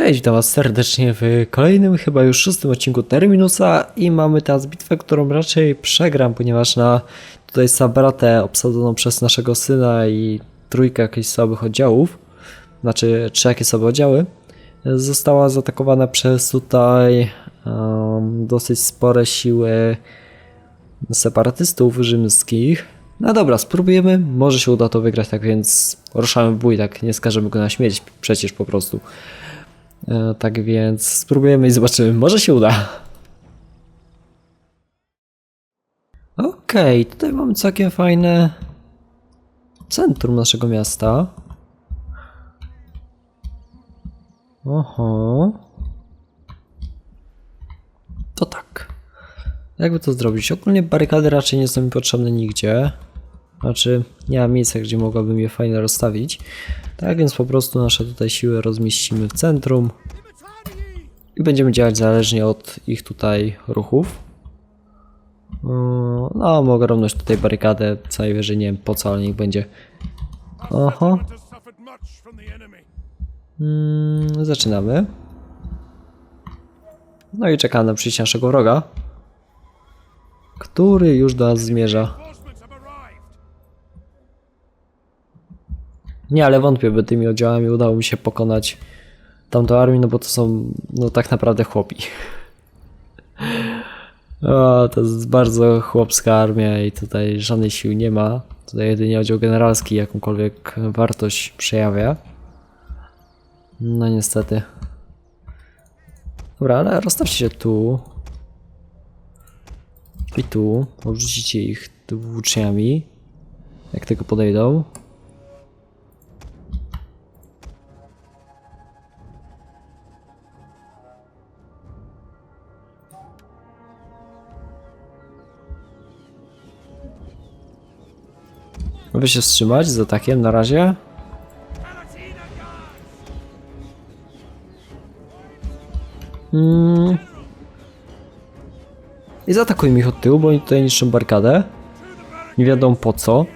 Cześć, witam was serdecznie w kolejnym, chyba już szóstym odcinku Terminusa i mamy teraz bitwę, którą raczej przegram, ponieważ na tutaj Sabratę obsadzoną przez naszego syna i trójkę jakichś słabych oddziałów, znaczy trzy jakie słabe oddziały, została zaatakowana przez tutaj um, dosyć spore siły separatystów rzymskich. No dobra, spróbujemy, może się uda to wygrać, tak więc ruszamy w bój, tak nie skażemy go na śmierć przecież po prostu. E, Tak więc spróbujemy i zobaczymy. Może się uda. Okej, tutaj mamy całkiem fajne centrum naszego miasta. Oho. To tak. Jakby to zrobić? Ogólnie barykady raczej nie są mi potrzebne nigdzie. Znaczy, nie ma miejsca, gdzie mogłabym je fajnie rozstawić. Tak więc po prostu nasze tutaj siły rozmieścimy w centrum i będziemy działać zależnie od ich tutaj ruchów. Yy, No, mogę romnąć tutaj barykadę, całej wieży, nie wiem po co, ale niech będzie. Oho, mm, zaczynamy. No i czekamy na przyjście naszego wroga, który już do nas zmierza. Nie, ale wątpię, by tymi oddziałami udało mi się pokonać tamtą armię, no bo to są no tak naprawdę chłopi. O, to jest bardzo chłopska armia i tutaj żadnej sił nie ma. Tutaj jedynie oddział generalski jakąkolwiek wartość przejawia. No niestety. Dobra, ale rozstawcie się tu. I tu. Odrzucicie ich włóczniami. Jak tylko podejdą. Mogę się wstrzymać z atakiem na razie. Mm. I zaatakujmy ich od tyłu, bo oni tutaj niszczą barkadę. Nie wiadomo po co.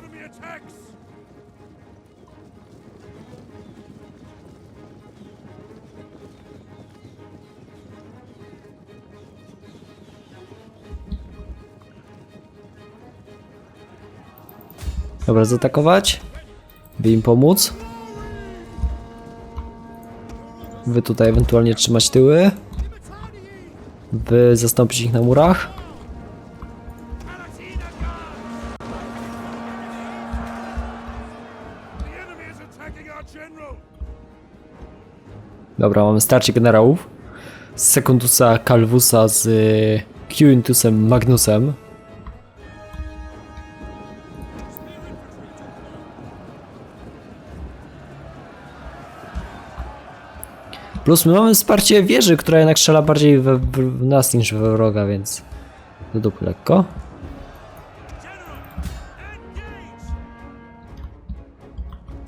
Dobra, zaatakować. By im pomóc. Wy tutaj ewentualnie trzymać tyły. Wy zastąpić ich na murach. Dobra, mamy starcie generałów. Z Secundusa Calvusa z Quintusem Magnusem. Plus my mamy wsparcie wieży, która jednak strzela bardziej w nas niż we wroga, więc do dupy lekko.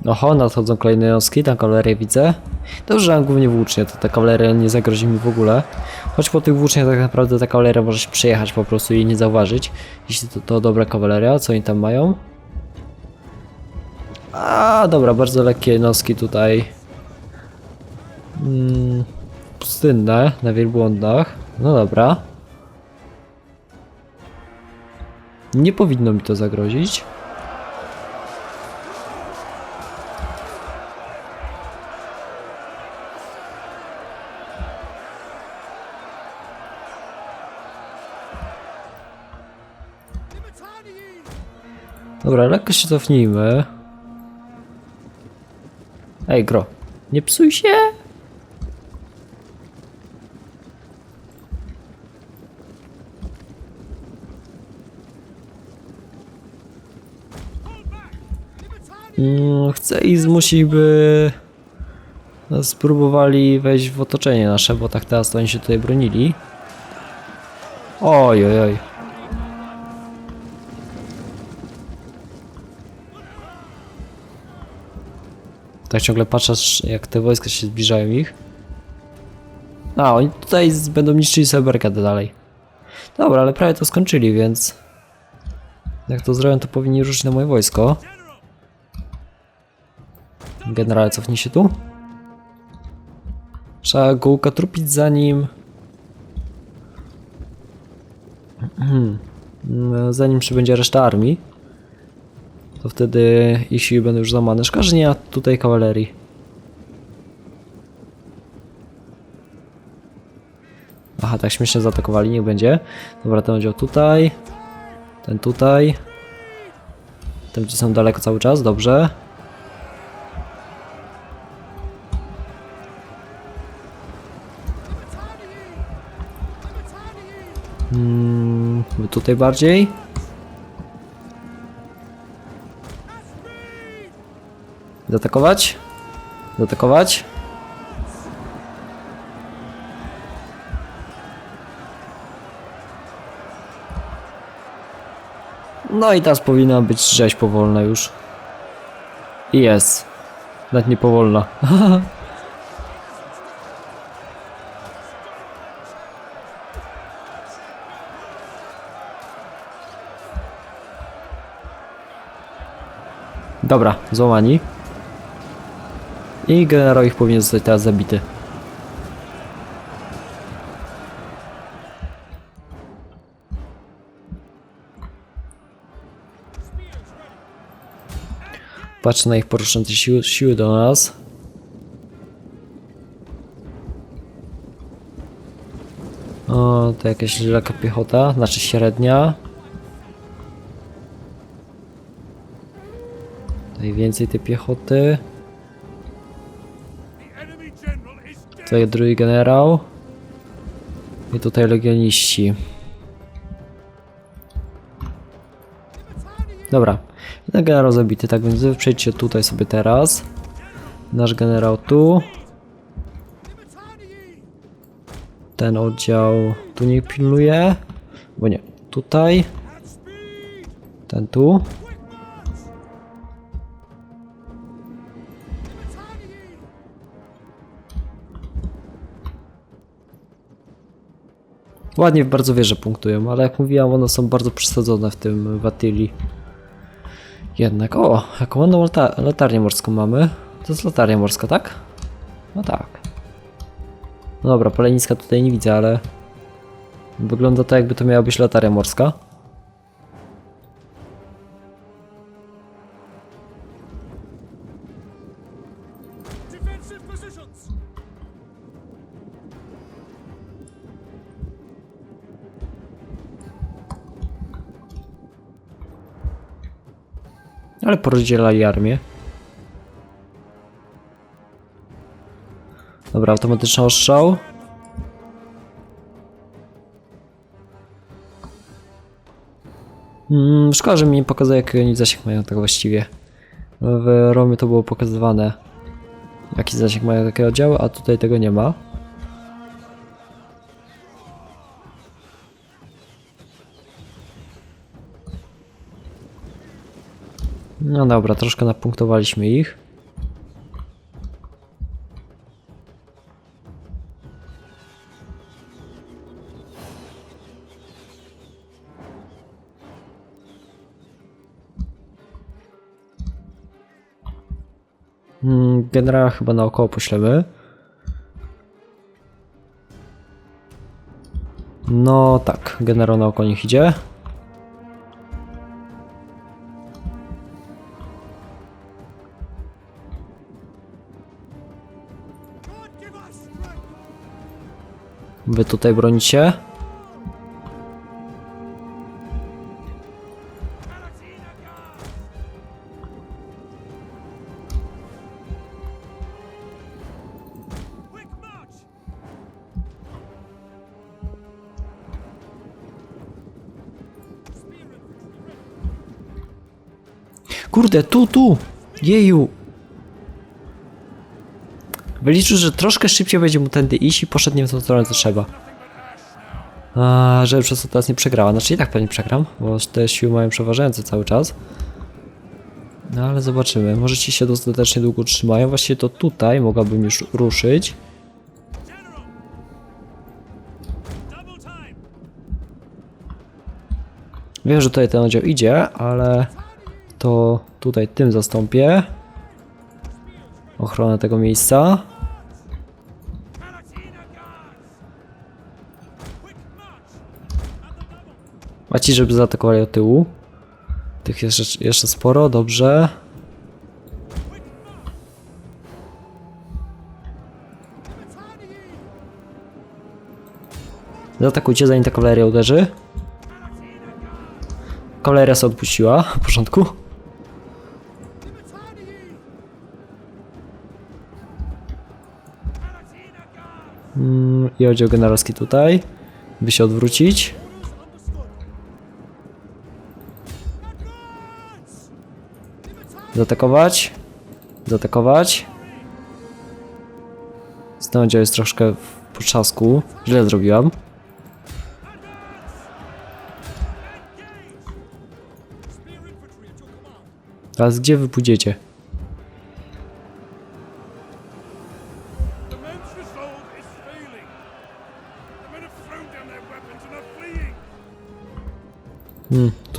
Oho, nadchodzą kolejne jednostki, tam kawalerię widzę. Dobrze, że mam głównie włócznie, to ta kawaleria nie zagrozi mi w ogóle. Choć po tych włóczniach tak naprawdę ta kawaleria może się przejechać po prostu i nie zauważyć. Jeśli to, to dobra kawaleria, co oni tam mają? A, dobra, bardzo lekkie jednostki tutaj. Mm, pustynne, na wielbłądach. No dobra. Nie powinno mi to zagrozić. Dobra, lekko się cofnijmy. Ej, gro. Nie psuj się! Chcę ich zmusić, by spróbowali wejść w otoczenie nasze, bo tak teraz to oni się tutaj bronili. Oj, oj, oj. Tak ciągle patrzę, jak te wojska się zbliżają ich. A, oni tutaj będą niszczyli sobie dalej. Dobra, ale prawie to skończyli, więc... Jak to zrobią, to powinni ruszyć na moje wojsko. Generale, cofnij się tu. Trzeba go ukatrupić zanim... No, zanim przybędzie reszta armii. To wtedy siły będą już złamane. Szkoda, że nie tutaj kawalerii. Aha, tak śmiesznie zaatakowali, niech będzie. Dobra, ten oddział tutaj. Ten tutaj. Ten gdzie są daleko cały czas, dobrze. Mm, wy tutaj bardziej. Zaatakować? Zaatakować? No i teraz powinna być rzeź powolna już. I jest. Nawet nie powolna. Dobra, złamani. I generał ich powinien zostać teraz zabity. Patrzę na ich poruszające siły, siły do nas. O, to jakaś lekka piechota, znaczy średnia. Więcej tej piechoty. Tutaj drugi generał. I tutaj legioniści. Dobra. Jeden generał zabity, tak więc wy tutaj sobie teraz. Nasz generał tu. Ten oddział tu nie pilnuje. Bo nie. Tutaj. Ten tu. Ładnie bardzo wieże punktują, ale jak mówiłam, one są bardzo przesadzone w tym Watyli. Jednak, o, jaką ładną lata latarnię morską mamy. To jest latarnia morska, tak? No tak. No dobra, poleniska tutaj nie widzę, ale wygląda to jakby to miała być latarnia morska. Ale porozdzielali armię. Dobra, automatyczny ostrzał. Mm, szkoda, że mi nie pokazuje jaki oni zasięg mają tak właściwie. W Romie to było pokazywane jaki zasięg mają takie oddziały, a tutaj tego nie ma. No dobra, troszkę napunktowaliśmy ich. Mm, Generała chyba naokoło poślemy. No tak, generał naokoło niech idzie. Wy tutaj bronicie. Kurde, tu, tu! Jeju! Wyliczył, że troszkę szybciej będzie mu tędy iść i poszedł nie w tą stronę, co trzeba. A, żeby przez to teraz nie przegrała. Znaczy i tak pewnie przegram, bo te siły mają przeważające cały czas. No ale zobaczymy. Może ci się dostatecznie długo trzymają. Właściwie to tutaj mogłabym już ruszyć. Wiem, że tutaj ten oddział idzie, ale to tutaj tym zastąpię ochronę tego miejsca. A ci, żeby zaatakowali od tyłu. Tych jeszcze, jeszcze sporo, dobrze. Zaatakujcie, zanim ta kawaleria uderzy. Kawaleria się odpuściła w porządku. Mm, I oddział generalski tutaj. By się odwrócić. Zaatakować. Zaatakować. Ten oddział jest troszkę w potrzasku. Źle zrobiłam. Teraz gdzie wy pójdziecie? The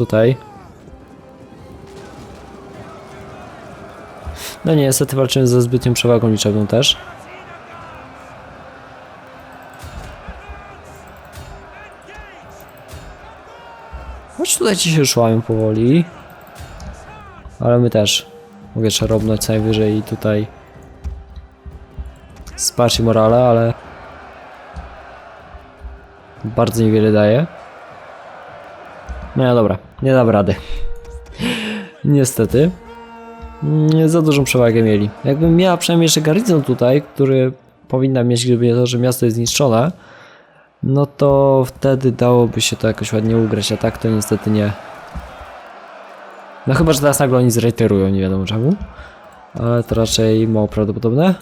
men's No nie, niestety walczymy ze zbytnią przewagą liczebną też. Choć tutaj ci się szłają powoli. Ale my też. Mogę trzeba robnąć co najwyżej i tutaj spać morale, ale bardzo niewiele daje. No dobra, nie dam rady. Niestety. Za dużą przewagę mieli. Jakbym miała przynajmniej jeszcze garnizon tutaj, który powinna mieć, gdyby nie to, że miasto jest zniszczone, no to wtedy dałoby się to jakoś ładnie ugrać, a tak to niestety nie. No chyba, że teraz nagle oni zreiterują, nie wiadomo czemu. Ale to raczej mało prawdopodobne.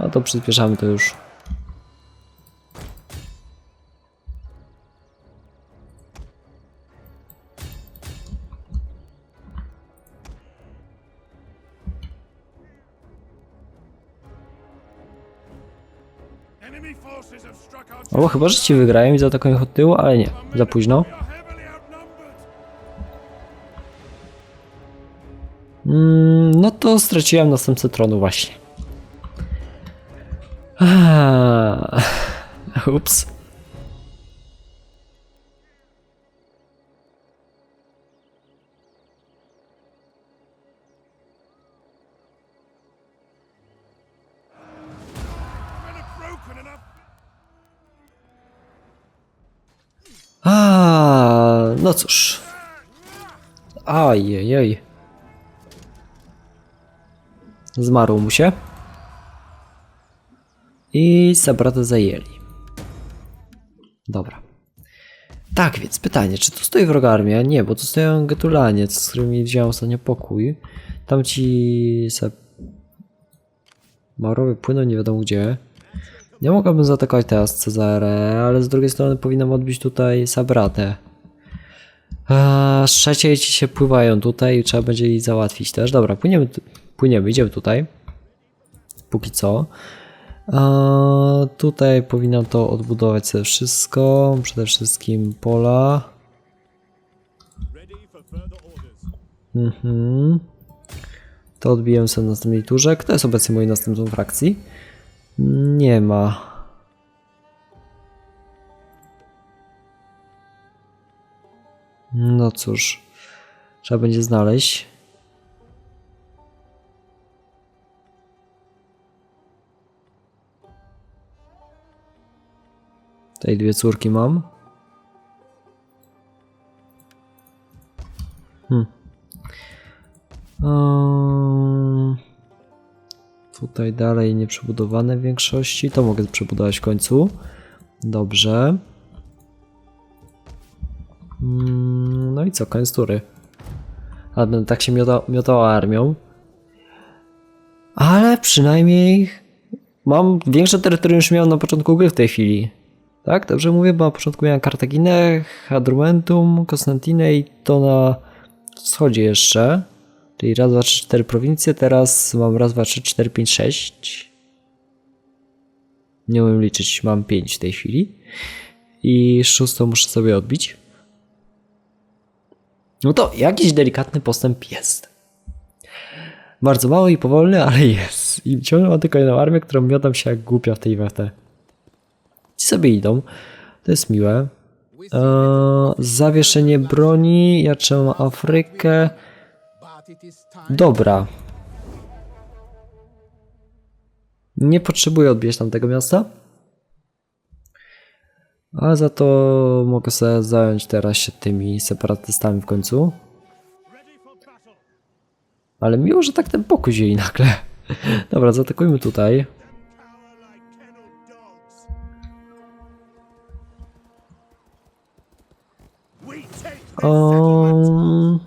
No to przyspieszamy to już. Albo chyba, że ci wygrają i zaatakują ich od tyłu, ale nie. Za późno. Mm, no to straciłem następcę tronu właśnie. Ah, Ups. Cóż. Ajajaj. Zmarł mu się. I Sabratę zajęli. Dobra. Tak, więc pytanie, czy tu stoi wroga armia? Nie, bo tu stoją Getulanie, z którymi wziąłem ostatnio pokój. Tam ci se... Płyną nie wiadomo gdzie. Ja mogłabym zaatakować teraz Cezarę, ale z drugiej strony powinnam odbić tutaj Sabratę. A trzeciej ci się pływają tutaj i trzeba będzie ich załatwić też. Dobra, płyniemy, płyniemy idziemy tutaj. Póki co. Tutaj powinnam to odbudować sobie wszystko. Przede wszystkim pola. Mhm. To odbiję sobie na następnej turze. Kto jest obecnie moim następcą frakcji? Nie ma. No cóż, trzeba będzie znaleźć. Tutaj dwie córki mam. Hmm. Ehm, Tutaj dalej nieprzebudowane w większości. To mogę przebudować w końcu. Dobrze. Mm, No i co, koniec tury. A będę tak się miota, miotała armią. Ale przynajmniej mam większe terytorium niż miałem na początku gry w tej chwili. Tak, dobrze mówię, bo na początku miałem Kartaginę, Hadrumentum, Konstantinę i to na wschodzie jeszcze. Czyli raz, dwa, trzy, cztery prowincje, teraz mam raz, dwa, trzy, cztery, pięć, sześć. Nie umiem liczyć, mam pięć w tej chwili. I szóstą muszę sobie odbić. No to jakiś delikatny postęp jest. Bardzo mały i powolny, ale jest. I ciągle mam tylko jedną armię, którą miotam się jak głupia w tej WT. Ci sobie idą. To jest miłe. Eee, zawieszenie broni, ja trzymam Afrykę. Dobra. Nie potrzebuję odbijać tamtego miasta. Ale za to mogę sobie zająć teraz się tymi separatystami w końcu. Ale miło, że tak ten pokój wzięli nagle. Dobra, zaatakujmy tutaj. Um,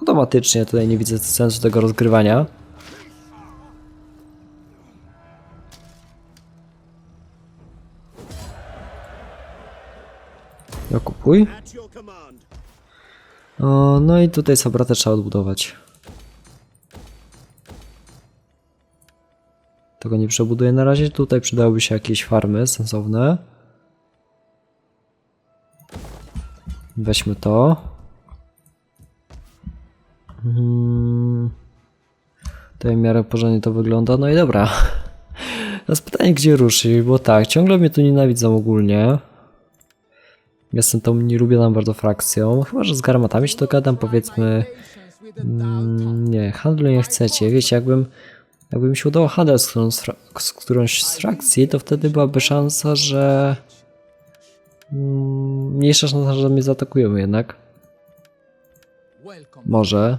automatycznie tutaj nie widzę sensu tego rozgrywania. Okupuj. at your command. O, no i tutaj sabratę trzeba odbudować. Tego nie przebuduję na razie. Tutaj przydałyby się jakieś farmy sensowne. Weźmy to. Hmm. Tutaj w miarę porządnie to wygląda. No i dobra. Teraz pytanie, gdzie ruszyć, bo tak, ciągle mnie tu nienawidzą ogólnie. Jestem tą nie lubię nam bardzo frakcją. Chyba, że z garmatami się dogadam, powiedzmy. Mm, nie, handlu nie chcecie. Wiecie, jakbym, jakby mi się udało handel z, którą, z, którąś z frakcji, to wtedy byłaby szansa, że. Mm, mniejsza szansa, że mnie zaatakują jednak. Może.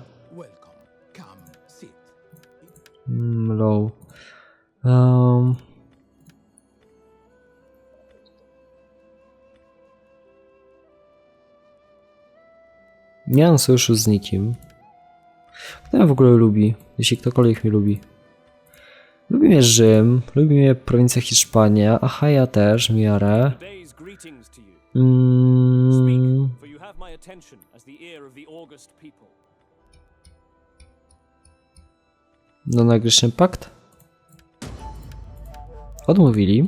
Mm, low. Um. Nie mam sojuszu z nikim. Kto mnie w ogóle lubi? Jeśli ktokolwiek mnie lubi. Lubi mnie Rzym, lubi mnie prowincja Hiszpania, aha ja też w miarę. Mm, people. Non-Aggression Pact? Odmówili.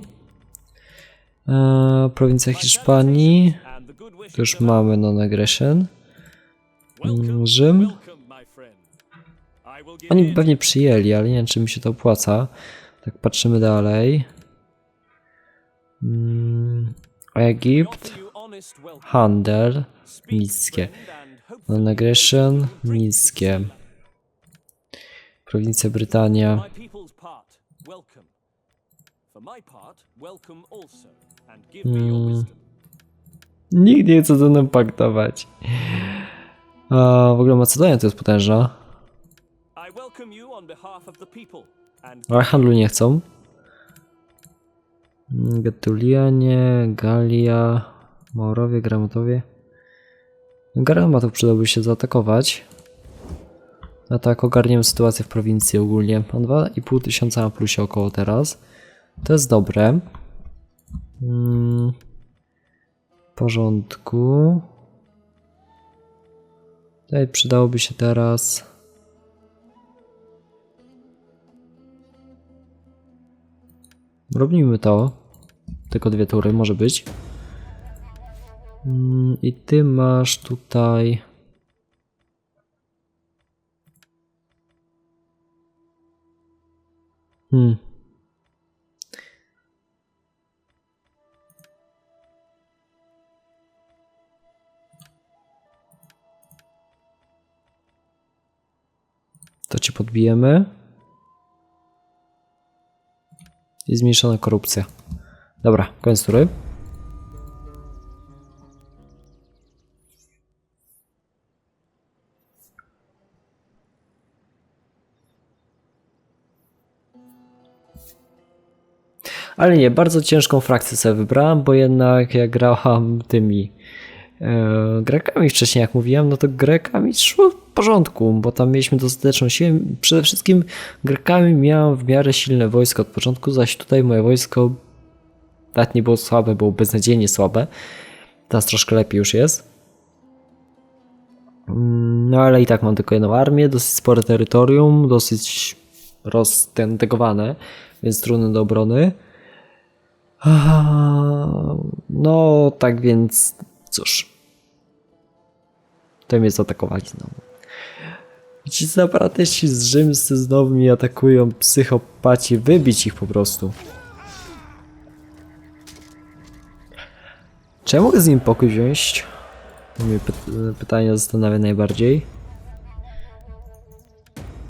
Eee, prowincja Hiszpanii. To już mamy non-aggression. Rzym. Oni by pewnie przyjęli, ale nie wiem, czy mi się to opłaca. Tak patrzymy dalej. Mm, Egipt. Handel. Niskie. drink Niskie. Prowincja Brytania. Mm. wisdom. Nikt nie chce ze mną paktować. A, w ogóle Macedonia to jest potężna. And Ale handlu nie chcą. Mm, Getulianie, Galia, Maurowie, Gramatowie. Gramatów przydałoby się zaatakować. A tak ogarniemy sytuację w prowincji ogólnie. Mam 2,5 tysiąca na plusie około teraz. To jest dobre. Mm, W porządku. Tutaj przydałoby się teraz... Robimy to. Tylko dwie tury, może być. Mm, I ty masz tutaj. Hmm. To ci podbijemy. I zmniejszona korupcja. Dobra, koniec tury. Ale nie, bardzo ciężką frakcję sobie wybrałem, bo jednak jak grałam tymi e, Grekami wcześniej, jak mówiłem, no to Grekami szło porządku, bo tam mieliśmy dostateczną siłę. Przede wszystkim Grekami miałem w miarę silne wojsko od początku, zaś tutaj moje wojsko nawet nie było słabe, było beznadziejnie słabe. Teraz troszkę lepiej już jest. Mm, No ale i tak mam tylko jedną armię, dosyć spore terytorium, dosyć roztentegowane, więc trudne do obrony. No, tak więc, cóż. To mnie zaatakowali znowu. Ci separatyści z Rzymscy znowu mnie atakują, psychopaci, wybić ich po prostu. Ja mogę z nim pokój wziąć? Mnie py- pytanie zastanawia najbardziej.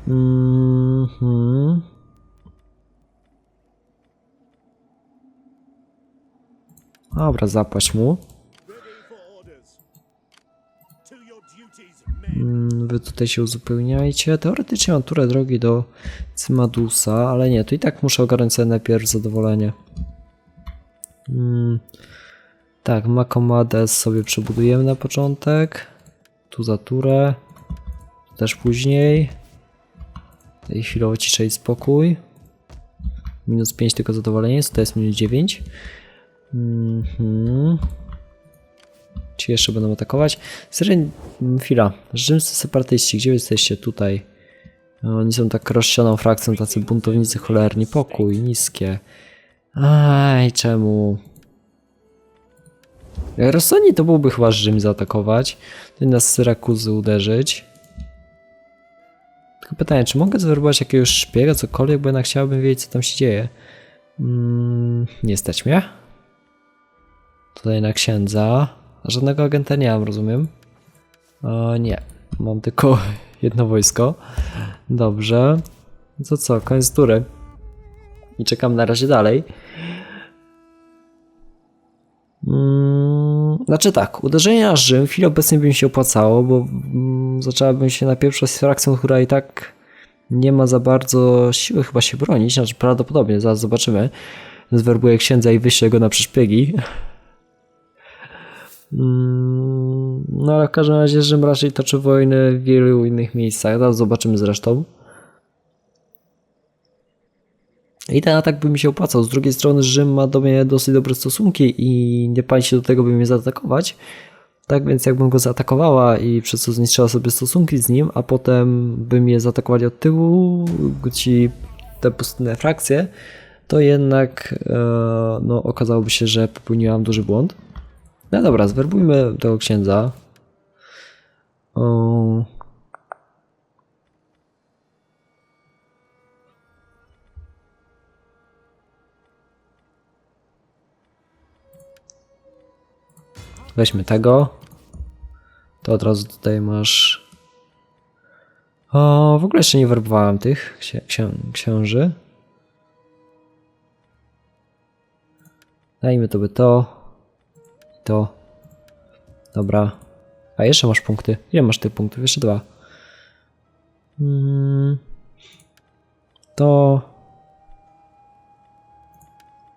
Mhm. Dobra, zapłać mu. Wy tutaj się uzupełniajcie. Teoretycznie mam turę drogi do Cymadusa, ale nie, to i tak muszę ogarnąć sobie najpierw zadowolenie. Mm, tak, Makomades sobie przebudujemy na początek. Tu za turę. Też później. Tutaj chwilowo cisza i spokój. Minus 5 tylko zadowolenie, jest, to jest minus 9. Mhm. Ci jeszcze będą atakować. Mm, chwila. Rzymscy separatyści, gdzie jesteście? Tutaj. Oni są tak rozsianą frakcją, tacy buntownicy cholerni. Pokój, niskie. Aj, czemu? Jak rozsądnie to byłby chyba Rzym zaatakować. Ty nas Syrakuzy uderzyć. Tylko pytanie, czy mogę zwerbować jakiegoś szpiega, cokolwiek, bo jednak chciałbym wiedzieć, co tam się dzieje. Mm, nie stać mnie. Tutaj na księdza. Żadnego agenta nie mam, rozumiem? O, nie. Mam tylko jedno wojsko. Dobrze. To co, koniec tury. I czekam na razie dalej. Mm, znaczy tak, uderzenie na Rzym w chwili obecnej by mi się opłacało, bo mm, zaczęłabym się napieprzać z frakcją, która i tak nie ma za bardzo siły chyba się bronić, znaczy prawdopodobnie, zaraz zobaczymy. Zwerbuję księdza i wyślę go na przeszpiegi. Mm, No ale w każdym razie Rzym raczej toczy wojny w wielu innych miejscach, zaraz zobaczymy zresztą. I ten atak by mi się opłacał. Z drugiej strony Rzym ma do mnie dosyć dobre stosunki i nie pali się do tego, by mnie zaatakować. Tak więc jakbym go zaatakowała i przez to zniszczyła sobie stosunki z nim, a potem by mnie zaatakowali od tyłu, ci te pustynne frakcje, to jednak e, no, okazałoby się, że popełniłam duży błąd. No dobra, zwerbujmy tego księdza. O, Weźmy tego. To od razu tutaj masz. O, w ogóle jeszcze nie werbowałem tych księ księ księży. Dajmy to by to. To. Dobra. A jeszcze masz punkty. Ile masz tych punktów? Jeszcze dwa. Mm. To.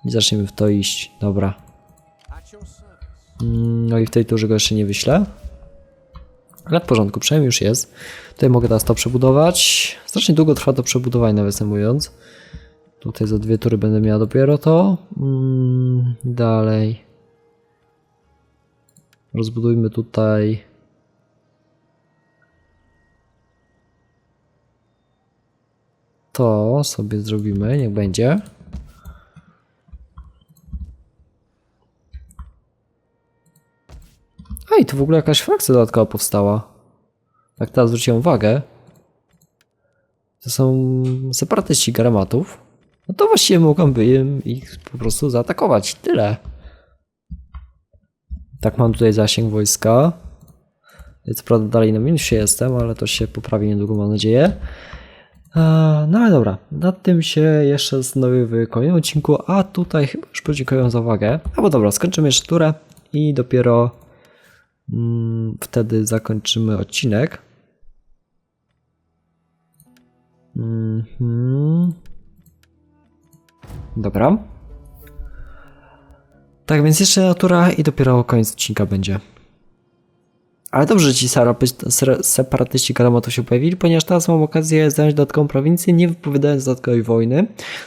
I zaczniemy w to iść. Dobra. At your service. Mm, No i w tej turze go jeszcze nie wyślę. Ale w porządku, przynajmniej już jest. Tutaj mogę teraz to przebudować. Strasznie długo trwa to przebudowanie, nawiasem mówiąc. Tutaj za dwie tury będę miała dopiero to. Mm, dalej. Rozbudujmy tutaj. To sobie zrobimy, niech będzie. Ej, tu w ogóle jakaś frakcja dodatkowa powstała. Jak teraz zwróciłem uwagę. To są separatyści garamatów. No to właściwie mogłabym ich po prostu zaatakować. Tyle. Tak, mam tutaj zasięg wojska. Co prawda dalej na minusie jestem, ale to się poprawi niedługo, mam nadzieję. Eee, No ale dobra, nad tym się jeszcze zastanowię w kolejnym odcinku, a tutaj chyba już podziękuję za uwagę. Albo dobra, skończymy jeszcze turę i dopiero Mm, wtedy zakończymy odcinek. Mhm. Dobra. Tak więc jeszcze natura i dopiero koniec odcinka będzie. Ale dobrze, że ci separatyści Kalamatu się pojawili, ponieważ teraz mam okazję zająć dodatkową prowincję, nie wypowiadając dodatkowej wojny.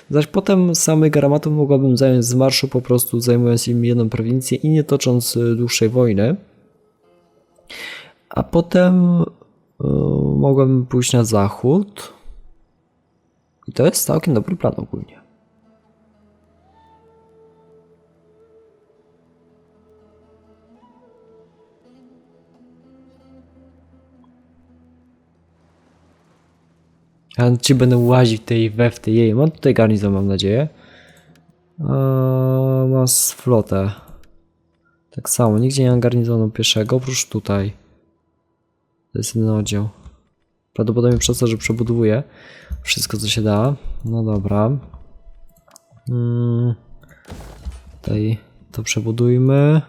Zaś potem samych Garamatów mogłabym zająć z marszu, po prostu zajmując im jedną prowincję i nie tocząc y, dłuższej wojny. A potem y, mogłem pójść na zachód. I to jest całkiem dobry plan ogólnie. Ja ci będę łazić tej we w tej jej. Mam tutaj garnizon, mam nadzieję. Eee, mam flotę. Tak samo, nigdzie nie mam garnizonu pieszego, oprócz tutaj. To jest jeden oddział. Prawdopodobnie przez to, że przebudowuję wszystko, co się da. No dobra. Mm. Tutaj to przebudujmy.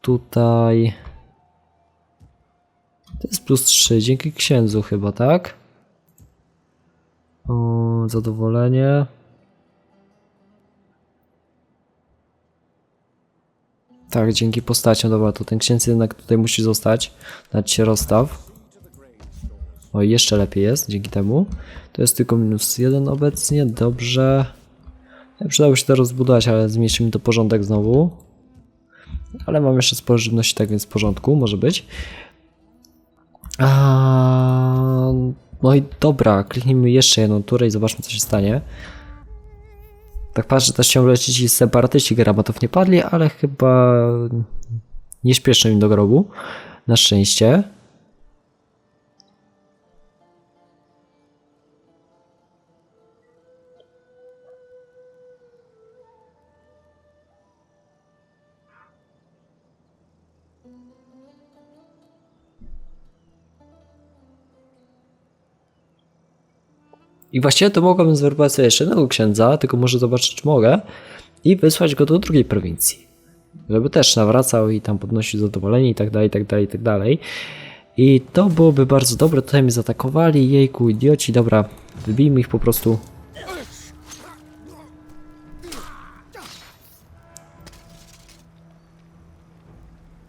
Tutaj. To jest plus 3, dzięki księdzu chyba, tak? O, zadowolenie. Tak, dzięki postaciom, dobra, to ten księdz jednak tutaj musi zostać. Dać się rozstaw. O, jeszcze lepiej jest dzięki temu. To jest tylko minus jeden obecnie, dobrze. Przydało się to rozbudować, ale zmniejszy mi to porządek znowu. Ale mam jeszcze sporo żywności, tak więc w porządku, może być. A, no i dobra, kliknijmy jeszcze jedną turę i zobaczmy co się stanie. Tak patrzę, też ciągle lecieć i separatyści gramatów nie padli, ale chyba nie śpieszą im do grobu. Na szczęście. I właściwie to mogłabym zwerbać sobie jeszcze jednego księdza, tylko muszę zobaczyć, czy mogę, i wysłać go do drugiej prowincji. Żeby też nawracał i tam podnosił zadowolenie i tak dalej, i tak dalej, i tak dalej. I to byłoby bardzo dobre. Tutaj mnie zaatakowali, jejku, idioci. Dobra, wybijmy ich po prostu.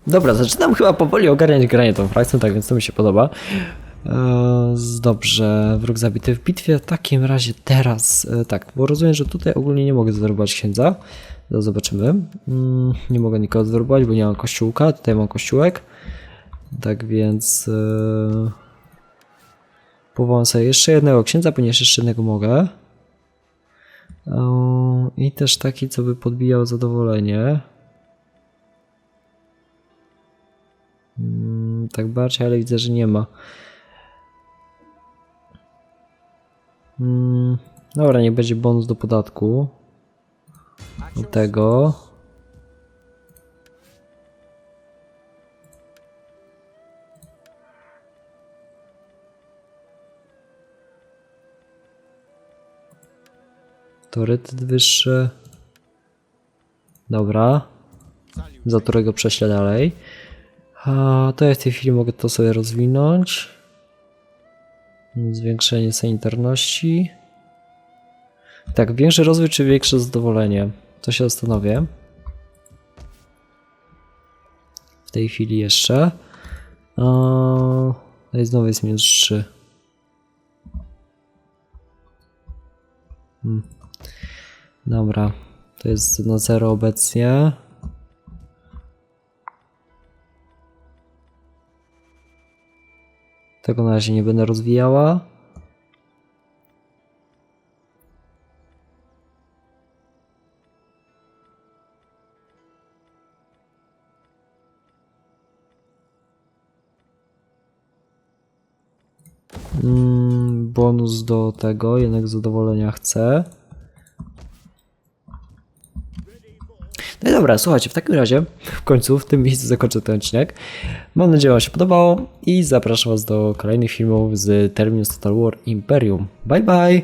Dobra, zaczynam chyba powoli ogarniać granie tą frakcją, tak więc to mi się podoba. Eee, Dobrze, wróg zabity w bitwie. W takim razie teraz, e, tak, bo rozumiem, że tutaj ogólnie nie mogę zwerbować księdza. Zaraz zobaczymy. Mm, Nie mogę nikogo zwerbować, bo nie mam kościółka. Tutaj mam kościółek. Tak więc... e, Powołam sobie jeszcze jednego księdza, ponieważ jeszcze jednego mogę. I też taki, co by podbijał zadowolenie. Mm, Tak bardziej, ale widzę, że nie ma. Mm, dobra, nie będzie bonus do podatku. Do tego. Autorytet wyższy. Dobra. Za którego prześlę dalej. A to ja w tej chwili mogę to sobie rozwinąć. Zwiększenie sanitarności. Tak, większy rozwój czy większe zadowolenie? To się zastanowię. W tej chwili jeszcze. No i znowu jest minus 3. Hmm. Dobra, to jest na 0 obecnie. Tego na razie nie będę rozwijała. Mm, bonus do tego, jednak zadowolenia chcę. No i dobra, słuchajcie, w takim razie w końcu w tym miejscu zakończę ten odcinek. Mam nadzieję, że Wam się podobało i zapraszam Was do kolejnych filmów z Terminus Total War Imperium. Bye bye!